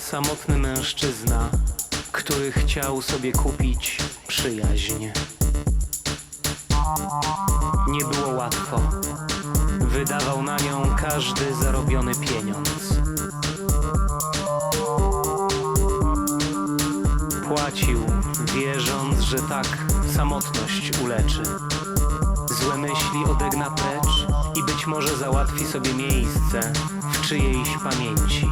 samotny mężczyzna, który chciał sobie kupić przyjaźń. Nie było łatwo. Wydawał na nią każdy zarobiony pieniądz. Płacił, wierząc, że tak samotność uleczy. Złe myśli odegna precz i być może załatwi sobie miejsce w czyjejś pamięci.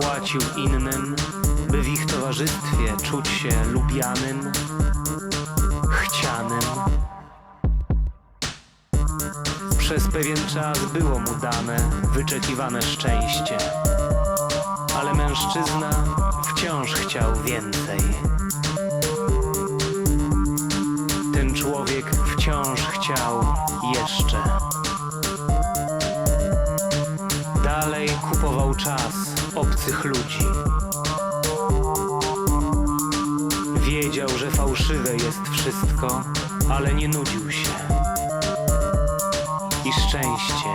Płacił innym, by w ich towarzystwie czuć się lubianym, chcianym. Przez pewien czas było mu dane wyczekiwane szczęście, ale mężczyzna wciąż chciał więcej. Ten człowiek wciąż chciał jeszcze. Dalej kupował czas obcych ludzi. Wiedział, że fałszywe jest wszystko, ale nie nudził się. I szczęście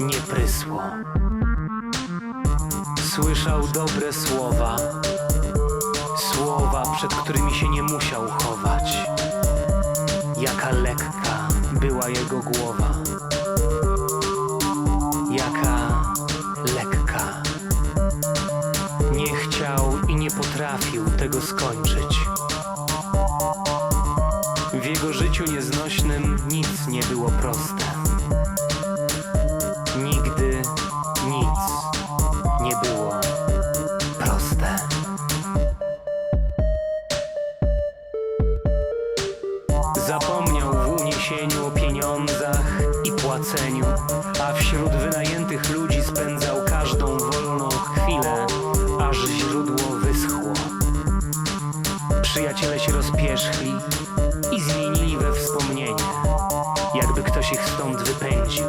nie prysło. Słyszał dobre słowa, słowa, przed którymi się nie musiał chować. Jaka lekka była jego głowa. Nie potrafił tego skończyć. W jego życiu nieznośnym nic nie było proste. Nigdy nic nie było proste. Zapomniał w uniesieniu o pieniądzach i płaceniu, a wśród wynajętych ludzi spędzał każdą wolną chwilę, Przyjaciele się rozpierzchli i zmienili we wspomnienie, jakby ktoś ich stąd wypędził.